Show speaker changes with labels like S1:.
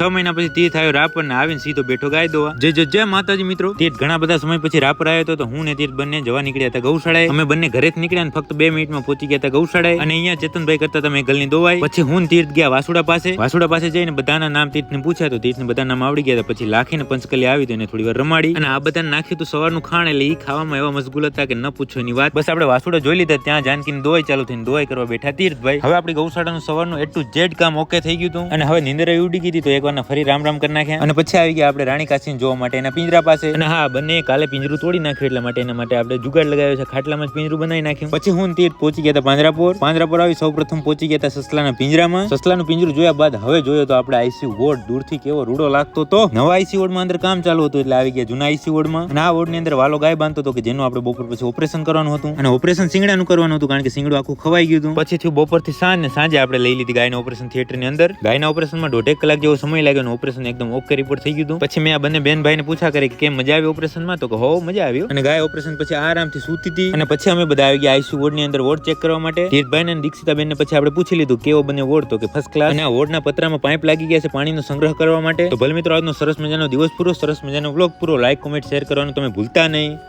S1: છ મહિના પછી તીર્થ આવ્યો રાપર ને આવીને સીધો બેઠો ગાય દોવા. જે જય માતાજી મિત્રો તીર્થ ઘણા બધા સમય પછી રાપર આવ્યો હતો, તો હું ને તીર્થ બંને જવા નીકળ્યા હતા ગૌશાળાએ. અમે બંને ઘરે જ નીકળ્યા ફક્ત બે મિનિટમાં પહોંચી ગયા હતા ગૌશાળાએ. અને અહીંયા ચેતનભાઈ કરતા તમે ગલની દોવાઈ. પછી હું તીર્થ ગયા વાસુડા પાસે. વાસુડા પાસે જઈને બધાના નામ તીર્થ ને પૂછ્યા, તો તીર્થ ને બધા નામ આવડી ગયા હતા. પછી લાખીને પંચકલી આવી તો એને થોડી વાર રમાડી. અને આ બધાને નાખ્યું તો સવારનું ખાણ એટલે એ ખાવામાં એવા મશગુલ હતા કે ન પૂછો એની વાત. બસ આપણે વાસુડા જોઈ લીધા, ત્યાં જાનકીની દોવાઈ ચાલુ થઈને દોવાઈ કરવા બેઠા તીર્થભાઈ હવે આપણી ગૌશાળાનું સવારનું એટલું જેડ કામ ઓકે થઈ ગયું હતું. અને હવે નિંદર ઉડી ગઈ તો એકવાર ફરી રામ રામ કરી નાખ્યા. અને પછી આવી ગયા આપણે રાણી કાશીને જોવા માટે એના પિંજરા પાસે. અને હા બંને કાલે પિંજરું તોડી નાખ્યું એટલા માટે એના માટે આપણે જુગાડ લગાવ્યો છે. ખાટલામાં જ પિંજરું બનાવી નાખ્યું. પછી હું ને તીર્થ પહોંચી ગયા હતા પાંજરાપુર. પાંજરાપોર આવી સૌ પ્રથમ પહોંચી ગયા હતા સસલાના પિંજરામાં. સસલાનું પિંજરું જોયા બાદ હવે જોયો તો આપણે આઈસીયુ વોર્ડ દૂરથી કેવો રૂડો લાગતો હતો નવા આઈસીયુ વોર્ડમાં અંદર કામ ચાલુ હતું એટલે આવી ગયા જૂના આઈસીયુ વોર્ડમાં. અને આ વોર્ડની અંદર વાલો ગાય બાંધતો હતો કે જેનું આપણે બપોર પછી ઓપરેશન કરવાનું હતું. અને ઓપરેશન સિંગડાનું કરવાનું હતું કારણ કે સિંગડું આખું ખવાઈ ગયું હતું. પછી થયું બપોરથી સાંજ ને સાંજે આપણે લઈ લીધી ગાયના ઓપરેશન થિયેટરની અંદર. ગાયના ઓપરેશનમાં દોઢેક કલાક જેવો સમય લાગ્યો અને ઓપરેશન એકદમ ઓકે રિપોર્ટ થઈ ગયું પછી મેં આ બંને બેન ભાઈને પૂછા કરી કે મજા આવી ઓપરેશનમાં તો કે હો, મજા આવ્યો અને ગાય ઓપરેશન પછી આરામથી સૂતી હતી. અને પછી અમે બધા આવી ગયા આઈસી વોર્ડની અંદર વોર્ડ ચેક કરવા માટે. તીર્થભાઈ અને દીક્ષિતાબેન ને પછી આપણે પૂછી લીધું કેવો બને વોર્ડ તો કે ફર્સ્ટ ક્લાસ અને આ વોર્ડના પતરામાં પાઇપ લાગી ગયા છે પાણીનો સંગ્રહ કરવા માટે. તો ભલે મિત્રો આજનો સરસ મજાનો દિવસ પૂરો, સરસ મજાનો વ્લોગ પૂરો. લાઈક કોમેન્ટ શેર કરવાનું તમે ભૂલતા નહીં.